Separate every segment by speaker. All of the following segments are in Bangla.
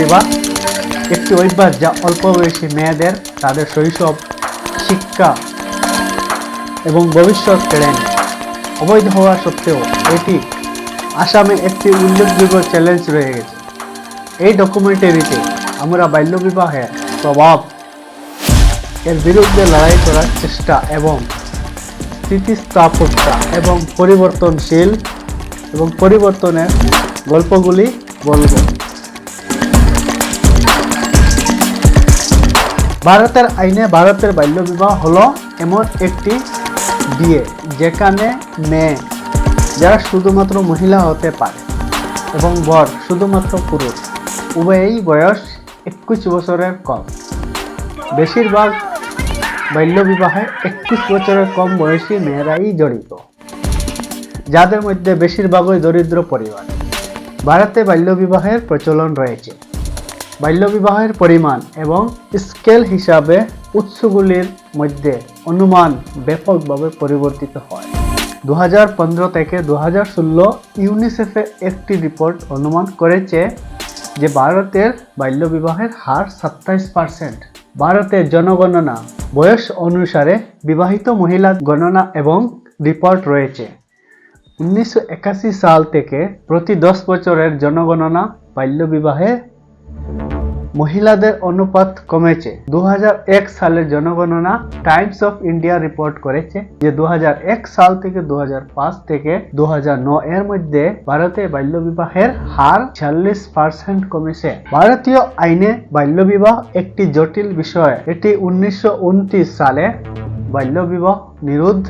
Speaker 1: বিবাহ একটি অভ্যাস, যা অল্প বয়সী মেয়েদের তাদের শৈশব, শিক্ষা এবং ভবিষ্যৎ কেড়ে অবৈধ হওয়া সত্ত্বেও এটি আসামে একটি উল্লেখযোগ্য চ্যালেঞ্জ রয়ে গেছে। এই ডকুমেন্টারিতে আমরা বাল্যবিবাহের প্রভাব, এর বিরুদ্ধে লড়াই করার চেষ্টা এবং স্থিতিস্থাপকতা এবং পরিবর্তনশীল এবং পরিবর্তনের গল্পগুলি বলব। ভারতের আইনে ভারতের বাল্যবিবাহ হলো এমন একটি বিয়ে, যেখানে মেয়ে যারা শুধুমাত্র মহিলা হতে পারে এবং বর, শুধুমাত্র পুরুষ উভয়েই বয়স একুশ বছরের কম। বেশিরভাগ বাল্যবিবাহে একুশ বছরের কম বয়সী মেয়েরাই জড়িত, যাদের মধ্যে বেশিরভাগই দরিদ্র পরিবার। ভারতে বাল্যবিবাহের প্রচলন রয়েছে। বাল্যবিবাহের পরিমাণ এবং স্কেল হিসাবে উৎসগুলির মধ্যে অনুমান ব্যাপকভাবে পরিবর্তিত হয়। দু হাজার পনেরো থেকে দু হাজার ষোলো ইউনিসেফে একটি রিপোর্ট অনুমান করেছে যে ভারতের বাল্যবিবাহের হার সাতাইশ পার্সেন্ট। ভারতের জনগণনা বয়স অনুসারে বিবাহিত মহিলা গণনা এবং রিপোর্ট রয়েছে। উনিশশো একাশি সাল থেকে প্রতি দশ বছরের জনগণনা বাল্যবিবাহে মহিলাদের অনুপাত কমেছে। দু সালের জনগণনা টাইমস অফ ইন্ডিয়া রিপোর্ট করেছে যে দু হাজার এক সাল থেকে দু হাজার পাঁচ থেকে দু হাজার নয় এর মধ্যে ভারতে বাল্যবিবাহের হার চাল্লিশ পার্সেন্ট কমেছে। ভারতীয় আইনে বাল্যবিবাহ একটি জটিল বিষয়। এটি উনিশশো উনত্রিশ সালে বাল্যবিবাহ নিরোধ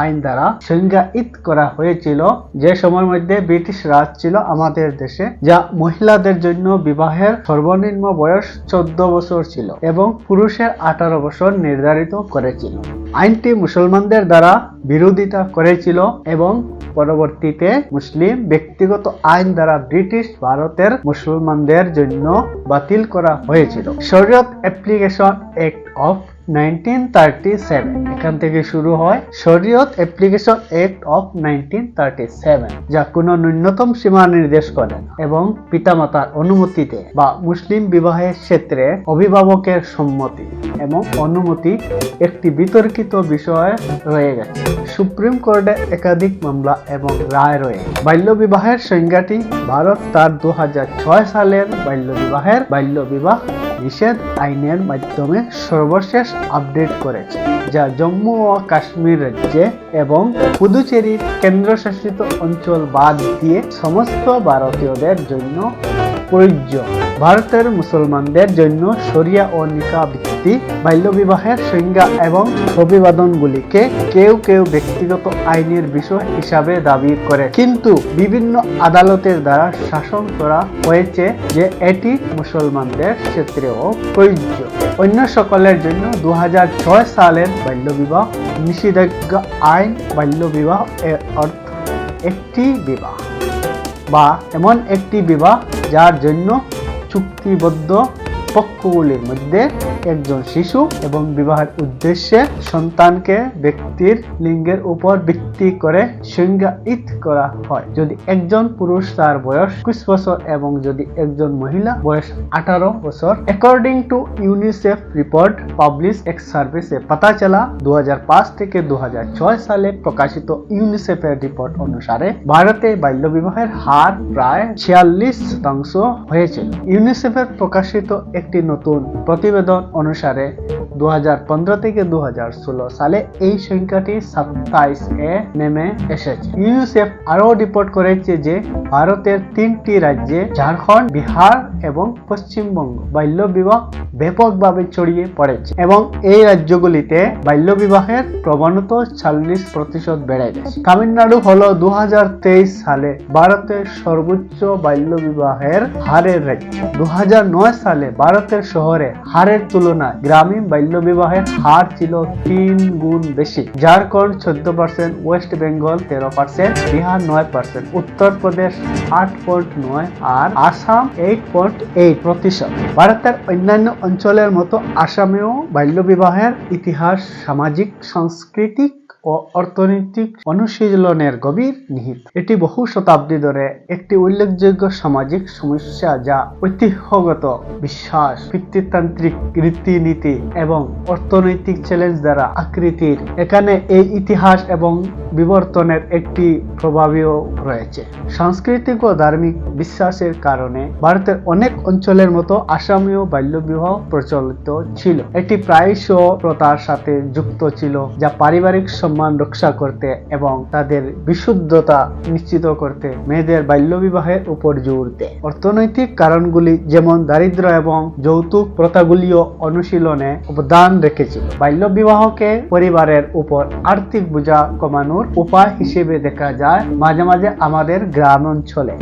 Speaker 1: আইন দ্বারা সংজ্ঞায়িত করা হয়েছিল। যে সময়ের মধ্যে ব্রিটিশ রাজ ছিল আমাদের দেশে, যা মহিলাদের জন্য বিবাহের সর্বনিম্ন বয়স চোদ্দ বছর ছিল এবং পুরুষের আঠারো বছর নির্ধারিত করেছিল। আইনটি মুসলমানদের দ্বারা বিরোধিতা করেছিল এবং পরবর্তীতে মুসলিম ব্যক্তিগত আইন দ্বারা ব্রিটিশ ভারতের মুসলমানদের জন্য বাতিল করা হয়েছিল। শরীয়ত অ্যাপ্লিকেশন অ্যাক্ট অফ 1937 এখান থেকে শুরু হয় শরীয়ত অ্যাপ্লিকেশন অ্যাক্ট অফ 1937 যা কোনো ন্যূনতম সীমা নির্দেশ করে না এবং পিতামাতার অনুমতিতে বা মুসলিম বিবাহের ক্ষেত্রে অভিভাবকের সম্মতি এবং অনুমতি একটি বিতর্কিত বিষয় রয়ে গেছে। সুপ্রিম কোর্টে একাধিক মামলা এবং রায় রয়েছে বাল্যবিবাহের সংজ্ঞাটি ভারত তার দু হাজার ছয় সালের বাল্যবিবাহের বাল্যবিবাহ নিষেধ আইনের মাধ্যমে সর্বশেষ আপডেট করেছে, যা জম্মু ও কাশ্মীর রাজ্যে এবং পুদুচেরির কেন্দ্রশাসিত অঞ্চল বাদ দিয়ে সমস্ত ভারতীয়দের জন্য প্রযোজ্য। ভারতের মুসলমানদের জন্য শরিয়া ও নিকা ভিত্তিক বাল্যবিবাহের সংজ্ঞা এবং অভিবাদনগুলিকে কেউ কেউ ব্যক্তিগত আইনের বিষয় হিসাবে দাবি করে। কিন্তু বিভিন্ন আদালতের দ্বারা শাসন করা হয়েছে যে এটি মুসলমানদের ক্ষেত্রেও প্রযোজ্য। অন্য সকলের জন্য দু হাজার ছয় সালের বাল্যবিবাহ নিষেধাজ্ঞা আইন বাল্যবিবাহ এর অর্থ একটি বিবাহ বা এমন একটি বিবাহ যার জন্য চুক্তিবদ্ধ পক্ষগুলির মধ্যে একজন শিশু এবং বিবাহের উদ্দেশ্যে সন্তানকে ব্যক্তির লিঙ্গের উপর ভিত্তি করে সংজ্ঞায়িত করা হয়। যদি একজন পুরুষ তার বয়স একুশ বছর এবং যদি একজন মহিলা বয়স আঠারো বছর according to UNICEF report publish X সার্ভিসে পাতা চালা দু হাজার পাঁচ থেকে দু হাজার ছয় সালে প্রকাশিত ইউনিসেফের রিপোর্ট অনুসারে ভারতে বাল্যবিবাহের হার প্রায় ছিয়াল্লিশ শতাংশ হয়েছিল ইউনিসেফের প্রকাশিত একটি নতুন প্রতিবেদন অনুসারে দু হাজার পনেরো থেকে দু হাজার ষোলো সালে এই সংখ্যাটি সাতাইশ এ নেমে এসেছে। ইউনিসেফ আরও রিপোর্ট করেছে যে ভারতের তিনটি রাজ্যে ঝাড়খণ্ড, বিহার এবং পশ্চিমবঙ্গ বাল্যবিবাহ ব্যাপকভাবে ছড়িয়ে পড়েছে এবং এই রাজ্যগুলিতে বাল্যবিবাহের প্রবণতা চল্লিশ প্রতিশত বেড়ে গেছে। তামিলনাড়ু হলো দু সালে ভারতের সর্বোচ্চ বাল্যবিবাহের হারের রাজ্য। দু হাজার নয় সালে ভারতের শহরে হারের তুলনায় গ্রামীণ বাল্যবিবাহের হার ছিল তিন গুণ বেশি ঝাড়খণ্ড চোদ্দ পার্সেন্ট ওয়েস্ট বেঙ্গল তেরো পার্সেন্ট বিহার নয় পার্সেন্ট উত্তরপ্রদেশ আট পয়েন্ট নয় আর আসাম এইট পয়েন্ট এইট প্রতিশত। ভারতের অন্যান্য অঞ্চলের মতো আসামেও বাল্যবিবাহের ইতিহাস সামাজিক, সাংস্কৃতিক ও অর্থনৈতিক অনুশীলনের গভীর নিহিত। এটি বহু শতাব্দী ধরে একটি উল্লেখযোগ্য সামাজিক সমস্যা যা ঐতিহ্যগত বিশ্বাস, পিতৃতান্ত্রিক রীতিনীতি এবং অর্থনৈতিক চ্যালেঞ্জ দ্বারা আকৃতির। এখানে এই ইতিহাস এবং বিবর্তনের একটি প্রভাবও রয়েছে। সাংস্কৃতিক ও ধার্মিক বিশ্বাসের কারণে ভারতের অনেক অঞ্চলের মতো আসামীয় বাল্যবিবাহ প্রচলিত ছিল। এটি প্রায়শ প্রথার সাথে যুক্ত ছিল, যা পারিবারিক সম্মান রক্ষা করতে এবং তাদের বিশুদ্ধতা নিশ্চিত করতে মেয়েদের বাল্যবিবাহের উপর জোর দেয়। অর্থনৈতিক কারণগুলি যেমন দারিদ্র্য এবং যৌতুক প্রথাগুলিও অনুশীলনে অবদান রেখেছিল। বাল্যবিবাহকে পরিবারের উপর আর্থিক বোঝা কমানোর উপায় হিসেবে দেখা যায় মাঝে মাঝে আমাদের গ্রাম অঞ্চলে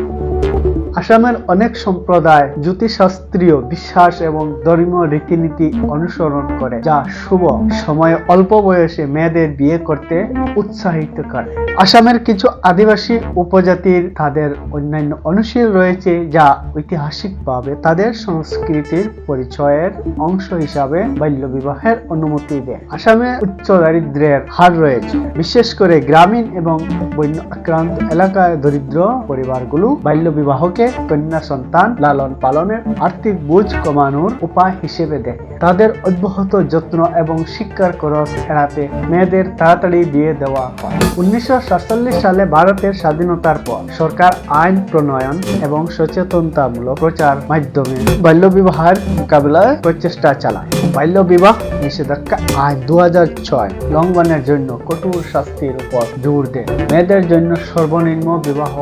Speaker 1: আসামের অনেক সম্প্রদায় জ্যোতিষাস্ত্রীয় বিশ্বাস এবং ধর্মীয় রীতিনীতি অনুসরণ করে, যা শুভ সময়ে অল্প বয়সে মেয়েদের বিয়ে করতে উৎসাহিত করে। আসামের কিছু আদিবাসী উপজাতির তাদের অন্যান্য অনুশীল রয়েছে, যা ঐতিহাসিকভাবে তাদের সংস্কৃতির পরিচয়ের অংশ হিসাবে বাল্যবিবাহের অনুমতি দেয়। আসামে উচ্চ দারিদ্র্যের হার রয়েছে। বিশেষ করে গ্রামীণ এবং বন্য আক্রান্ত এলাকায় দরিদ্র পরিবারগুলো বাল্য বিবাহকে কন্যা সন্তান লালন পালনের আর্থিক বোঝ কমানোর উপায় হিসেবে দেখে। তাদের অব্যাহত যত্ন এবং শিক্ষার খরচ এড়াতে মেয়েদের তাড়াতাড়ি বিয়ে দেওয়া হয়। উনিশশো সালে ভারতের স্বাধীনতার পর সরকার আইন প্রণয়ন এবং সচেতনতামূলক প্রচার মাধ্যমে বাল্যবিবাহের মোকাবিলায় প্রচেষ্টা চালায়। বাল্যবিবাহ নিষেধাজ্ঞা আইন দু লঙ্ঘনের জন্য কঠোর শাস্তির উপর জোর দেয়। মেয়েদের জন্য সর্বনিম্ন বিবাহ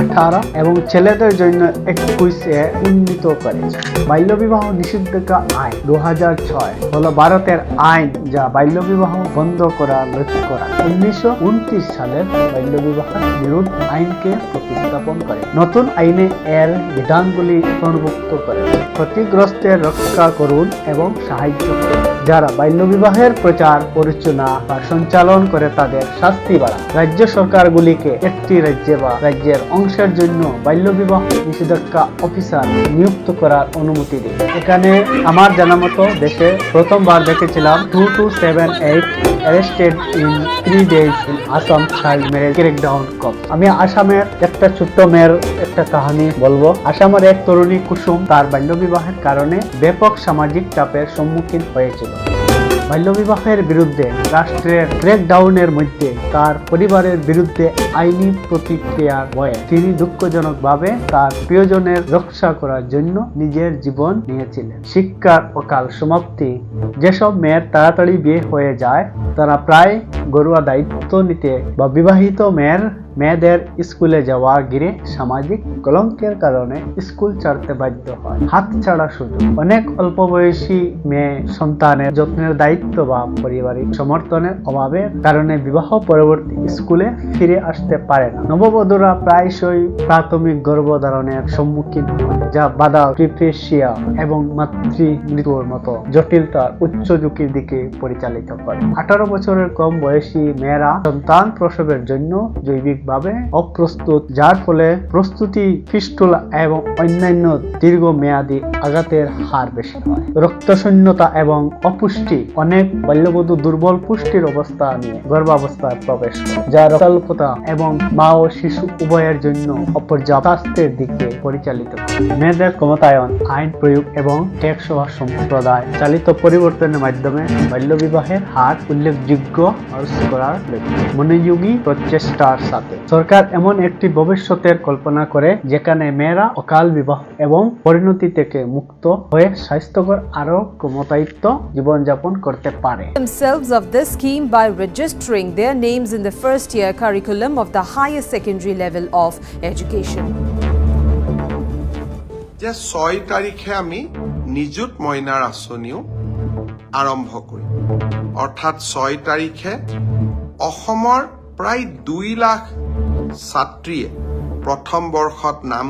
Speaker 1: আঠারো এবং ছেলেদের জন্য একুশে উন্নীত করেছে। বাল্যবিবাহ নিষিদ্ধতা আইন দু হাজার ছয় হলো ভারতের আইন যা বাল্যবিবাহ বন্ধ করা লক্ষ্য করা। উনিশশো সালের বাল্যবিবাহ বিরোধ আইনকে প্রতিস্থাপন করে। নতুন আইনে এর বিধানগুলি অন্তর্ভুক্ত করে। ক্ষতিগ্রস্তের রক্ষা করুন এবং সাহায্য করুন। যারা বাল্যবিবাহের প্রচার, পরিচালনা বা সঞ্চালন করে তাদের শাস্তি বাড়া রাজ্য সরকারগুলিকে একটি রাজ্যে বা রাজ্যের অংশের জন্য বাল্যবিবাহ নিষেধাজ্ঞা অফিসার নিযুক্ত করার অনুমতি দেয় এখানে আমার জানা মতো দেশে প্রথমবার দেখেছিলাম two two seven eight arrested in three days in Assam child marriage crackdown cop আমি আসামের একটা ছোট্ট মেয়ের একটা কাহিনী বলব। আসামের এক তরুণী কুসুম তার বাল্যবিবাহের কারণে ব্যাপক সামাজিক চাপের সম্মুখীন হয়েছিল। বাল্যবিবাহের বিরুদ্ধে, রাষ্ট্রের ক্র্যাকডাউনের মধ্যে, তার পরিবারের বিরুদ্ধে আইনি প্রতিক্রিয়ার ভয়ে তিনি দুঃখজনকভাবে তার প্রিয়জনের রক্ষা করার জন্য নিজের জীবন নিয়েছিলেন। শিক্ষার অকাল সমাপ্তি। যেসব মেয়ের তাড়াতাড়ি বিয়ে হয়ে যায়, তারা প্রায় গরুয়া দায়িত্ব নিতে বা বিবাহিত মেয়ের মেয়েদের স্কুলে যাওয়া গিরে সামাজিক কলঙ্কের কারণে স্কুল ছাড়তে বাধ্য হয়। হাত ছাড়া সুযোগ। অনেক অল্প বয়সী মেয়ে সন্তানের যত্নের দায়িত্ব বা পারিবারিক সমর্থনের অভাবের কারণে বিবাহ পরবর্তী স্কুলে ফিরে আসতে পারে না। নববধূরা প্রায়শই প্রাথমিক গর্ভধারণের সম্মুখীন হয়, যা বাধা প্রিপ্রেশিয়া এবং মাতৃ মৃত্যুর মতো জটিলতার উচ্চ ঝুঁকির দিকে পরিচালিত করে। আঠারো বছরের কম বয়সী মেয়েরা সন্তান প্রসবের জন্য জৈবিকভাবে অপ্রস্তুত, যার ফলে প্রস্তুতি ফিস্টুলা এবং অন্যান্য দীর্ঘমেয়াদী আঘাতের হার বেশি হয়। রক্তশূন্যতা এবং অপুষ্টি অনেক বাল্যবধূ দুর্বল পুষ্টির অবস্থা নিয়ে গর্ভাবস্থায় প্রবেশ যা রক্তাল্পতা এবং মা ও শিশু উভয়ের জন্য অপর্যাপ্ত স্বাস্থ্যের দিকে পরিচালিত মেয়েদের ক্ষমতায়ন, আইন প্রয়োগ এবং ট্যাক্স সভা সম্প্রদায় চালিত পরিবর্তনের মাধ্যমে বাল্যবিবাহের হার উল্লেখযোগ্য করার মনোযোগী প্রচেষ্টার সাথে সরকার এমন একটি ভবিষ্যতের কল্পনা করে যেখানে মেয়েরা অকাল বিবাহ এবং পরিণতি থেকে মুক্ত হয়ে স্বাস্থ্যকর আরও ক্ষমতায়িত জীবনযাপন করতে পারে।
Speaker 2: themselves of this scheme by registering their names in the first year curriculum of the higher secondary level of education.
Speaker 3: যে ছয় তাৰিখে আমি নিযুত মইনাৰ আঁচনিও আৰম্ভ কৰিম। অৰ্থাৎ ছয় তাৰিখে অসমৰ প্ৰায় দুই লাখ ছাত্ৰীয়ে প্ৰথম বৰ্ষত নাম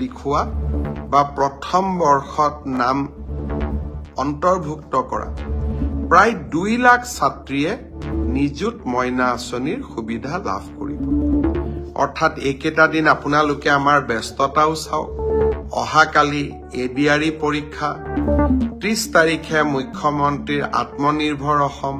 Speaker 3: লিখোৱা বা প্ৰথম বৰ্ষত নাম অন্তৰ্ভুক্ত কৰা। প্ৰায় দুই লাখ ছাত্ৰীয়ে নিযুত মইনা আঁচনিৰ সুবিধা লাভ কৰিব। অৰ্থাৎ এইকেইটা দিন আপোনালোকে আমাৰ ব্যস্ততাও চাওক। অহাকালি এ ডি আৰ পৰীক্ষা ত্ৰিশ তাৰিখে মুখ্যমন্ত্ৰীৰ আত্মনিৰ্ভৰ অসম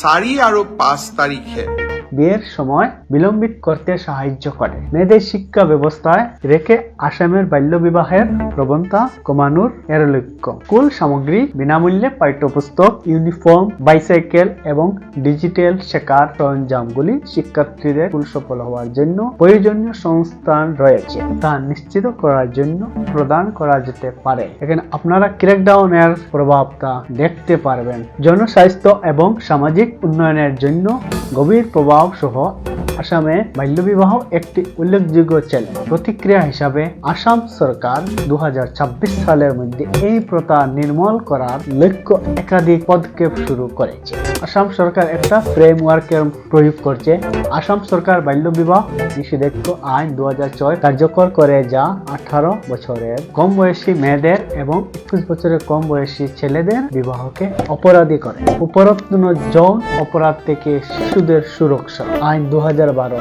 Speaker 3: চাৰি আৰু পাঁচ তাৰিখে
Speaker 1: বিয়ের সময় বিলম্বিত করতে সাহায্য করে। মেয়েদের শিক্ষা ব্যবস্থায় রেখে আসামের বাল্য বিবাহের প্রবণতা কমানোর এর লক্ষ্য। স্কুল সামগ্রী বিনামূল্যে পাঠ্যপুস্তক, ইউনিফর্ম, বাইসাইকেল এবং ডিজিটাল শেখার সরঞ্জামগুলি শিক্ষার্থীদের স্কুল সফল হওয়ার জন্য প্রয়োজনীয় সংস্থান রয়েছে। তা নিশ্চিত করার জন্য প্রদান করা যেতে পারে। এখানে আপনারা ক্র্যাকডাউনের প্রভাবটা দেখতে পারবেন। জনস্বাস্থ্য এবং সামাজিক উন্নয়নের জন্য গভীর প্রভাব সহ আসামে বাল্যবিবাহ একটি উল্লেখযোগ্য চ্যালেঞ্জ প্রতিক্রিয়া হিসাবে আসাম সরকার দু হাজার ছাব্বিশ সালের মধ্যে এই প্রথা নির্মূল করার লক্ষ্য একাধিক পদক্ষেপ শুরু করেছে। আসাম সরকার একটা ফ্রেমওয়ার্কের প্রয়োগ করছে। আসাম সরকার বাল্যবিবাহ নিষেধাজ্ঞা আইন দু হাজার ছয় কার্যকর করে যা আঠারো বছরের কম বয়সী মেয়েদের এবং একুশ বছরের কম বয়সী ছেলেদের বিবাহকে অপরাধী করে। উপরোক্ত যৌন অপরাধ থেকে শিশুদের সুরক্ষা। আইন দু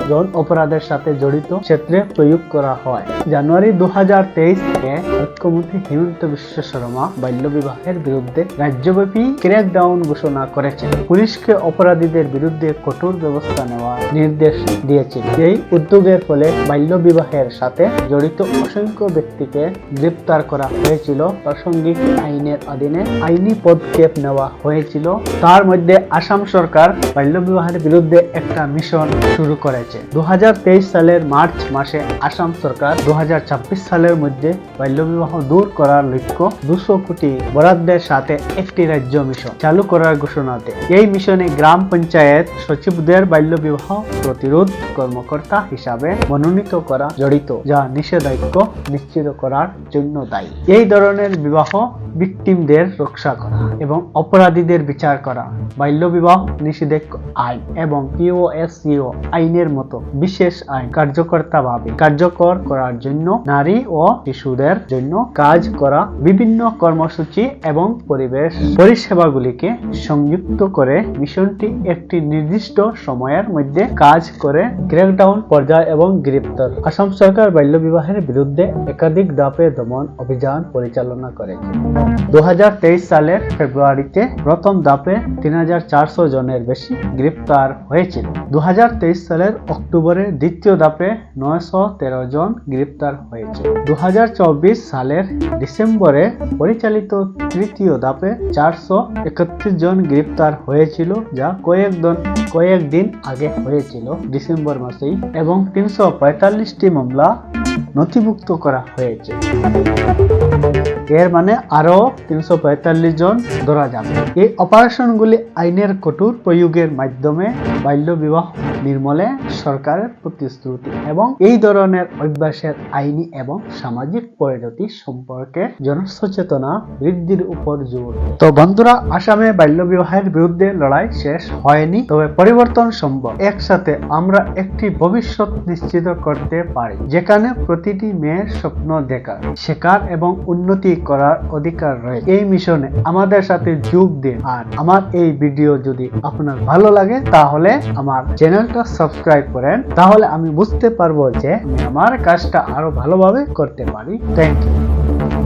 Speaker 1: যৌন অপরাধের সাথে জড়িত ক্ষেত্রে প্রয়োগ করা হয়। জানুয়ারি দু থেকে মুখ্যমন্ত্রী হিমন্ত বিশ্ব শর্মা বাল্য বিবাহের বিরুদ্ধে রাজ্যব্যাপী ক্র্যাকডাউন ঘোষণা করেছেন। পুলিশকে অপরাধীদের বিরুদ্ধে কঠোর ব্যবস্থা নেওয়ার নির্দেশ দিয়েছিল এই উদ্যোগের ফলে বাল্য বিবাহের সাথে জড়িত অসংখ্য ব্যক্তিকে গ্রেপ্তার করা হয়েছিল। প্রাসঙ্গিক আইনের অধীনে আইনি পদক্ষেপ নেওয়া হয়েছিল। তার মধ্যে আসাম সরকার বাল্য বিবাহের বিরুদ্ধে একটা মিশন শুরু করেছে। দু হাজার তেইশ সালের মার্চ মাসে আসাম সরকার দু হাজার ছাব্বিশ সালের মধ্যে বাল্যবিবাহ দূর করার লক্ষ্য দুশো কোটি বরাদ্দের সাথে একটি রাজ্য মিশন চালু করার ঘোষণা দেয় এই মিশনে গ্রাম পঞ্চায়েত সচিবদের বাল্যবিবাহ প্রতিরোধ কর্মকর্তা হিসাবে মনোনীত করা জড়িত, যা নিষেধাজ্ঞা নিশ্চিত করার জন্য দায়ী। এই ধরনের বিবাহ ভিকটিমদের রক্ষা করা এবং অপরাধীদের বিচার করা, বাল্যবিবাহ নিষেধাজ্ঞা আইন এবং পিওএসইও আইনের মতো বিশেষ আইন কার্যকর্তাভাবে কার্যকর করার জন্য নারী ও শিশুদের জন্য কাজ করা বিভিন্ন কর্মসূচি এবং পরিবেশ পরিষেবাগুলিকে সংযুক্ত করে মিশনটি একটি নির্দিষ্ট সময়ের মধ্যে কাজ করে ক্র্যাকডাউন পর্যায় এবং গ্রেপ্তার। আসাম সরকার বাল্যবিবাহের বিরুদ্ধে একাধিক ধাপে দমন অভিযান পরিচালনা করেছে দু হাজার তেইশ সালের ফেব্রুয়ারিতে প্রথম ধাপে তিন জনের বেশি গ্রেপ্তার হয়েছিল। দু হাজার তেইশ সালের অক্টোবরে দ্বিতীয় ধাপে নয়শো তেরো জন গ্রেপ্তার হয়েছে। দু হাজার চব্বিশ সালের ডিসেম্বরে পরিচালিত তৃতীয় ধাপে চারশো একত্রিশ জন গ্রেপ্তার হয়েছিল, যা কয়েকজন কয়েকদিন আগে হয়েছিল, ডিসেম্বর মাসেই, এবং তিনশো পঁয়তাল্লিশটি মামলা নথিভুক্ত করা হয়েছে। এর মানে আরও তিনশো পঁয়তাল্লিশ জন ধরা যাবে। এই অপারেশনগুলি আইনের কঠোর প্রয়োগের মাধ্যমে বাল্য বিবাহ নির্মূলে সরকারের প্রতিশ্রুতি এবং এই ধরনের অভ্যাসের আইনি এবং সামাজিক পরিণতি সম্পর্কে জনসচেতনা বৃদ্ধির উপর জোর। তো বন্ধুরা, আসামে বাল্য বিবাহের বিরুদ্ধে লড়াই শেষ হয়নি, তবে পরিবর্তন সম্ভব। একসাথে আমরা একটি ভবিষ্যৎ নিশ্চিত করতে পারি, যেখানে প্রতিটি মেয়ের স্বপ্ন দেখার, শেখার এবং উন্নতি করার অধিকার রয়েছে এই মিশনে আমাদের সাথে যোগ দিন। আর আমার এই ভিডিও যদি আপনার ভালো লাগে, তাহলে আমার চ্যানেলটা সাবস্ক্রাইব করেন, তাহলে আমি বুঝতে পারব যে আমি আমার কাজটা আরও ভালোভাবে করতে পারি। Thank you